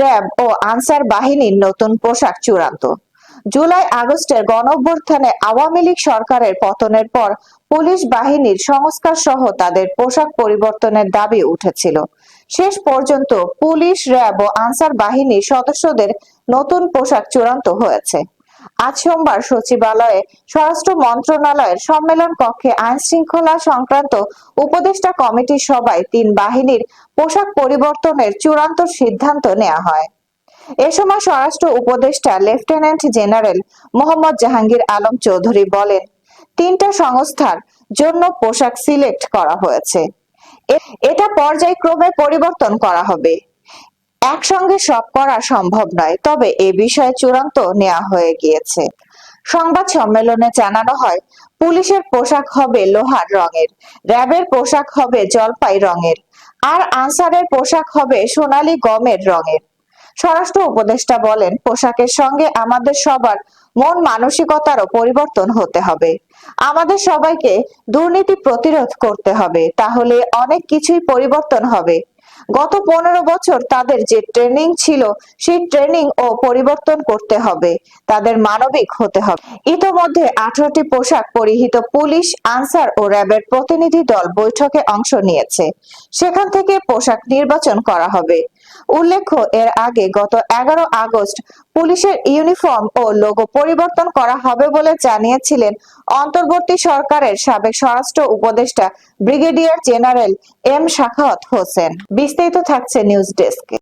RAB ও answer বাহিনীর নতুন পোশাক চূড়ান্ত। জুলাই আগস্টের গণঅভ্যুত্থানে আওয়ামী লীগ সরকারের পতনের পর পুলিশ বাহিনীর সংস্কার সহ তাদের পোশাক পরিবর্তনের দাবি উঠেছিল। শেষ পর্যন্ত পুলিশ, র্যাব ও আনসার বাহিনীর সদস্যদের নতুন পোশাক চূড়ান্ত হয়েছে। আজ সোমবার সচিবালয়ে স্বরাষ্ট্র মন্ত্রণালয়ের সম্মেলন কক্ষে আইন শৃঙ্খলা সংক্রান্ত উপদেষ্টা কমিটির সভায় তিন বাহিনীর পোশাক পরিবর্তনের চূড়ান্ত সিদ্ধান্ত নেওয়া হয়। এ সময় স্বরাষ্ট্র উপদেষ্টা লেফটেন্যান্ট জেনারেল মোহাম্মদ জাহাঙ্গীর আলম চৌধুরী বলেন, তিনটা সংস্থার জন্য পোশাক সিলেক্ট করা হয়েছে। এটা পর্যায়ক্রমে পরিবর্তন করা হবে। একসঙ্গে সব করা সম্ভব নয়, তবে এ বিষয়ে চূড়ান্ত নেওয়া হয়ে গিয়েছে। সংবাদ সম্মেলনে জানানো হয়, পুলিশের পোশাক হবে লোহার রঙের, র্যাবের পোশাক হবে জলপাই রঙের, আর আনসারের পোশাক হবে সোনালী গমের রঙের। স্বরাষ্ট্র উপদেষ্টা বলেন, পোশাকের সঙ্গে আমাদের সবার মন মানসিকতারও পরিবর্তন হতে হবে। আমাদের সবাইকে দুর্নীতি প্রতিরোধ করতে হবে, তাহলে অনেক কিছুই পরিবর্তন হবে। গত পনেরো বছর তাদের যে ট্রেনিং ছিল, সেই ট্রেনিং ও পরিবর্তন করতে হবে। তাদের মানবিক হতে হবে। ইতোমধ্যে আঠারোটি পোশাক পরিহিত পুলিশ, আনসার ও র্যাবের প্রতিনিধি দল বৈঠকে অংশ নিয়েছে। সেখান থেকে পোশাক নির্বাচন করা হবে। উল্লেখ্য, এর আগে গত এগারো আগস্ট পুলিশের ইউনিফর্ম ও লোগো পরিবর্তন করা হবে বলে জানিয়েছিলেন অন্তর্বর্তী সরকারের সাবেক স্বরাষ্ট্র উপদেষ্টা brigadier general M Sakhawat Hossain. বিস্তারিত থাকছে নিউজ ডেস্কে।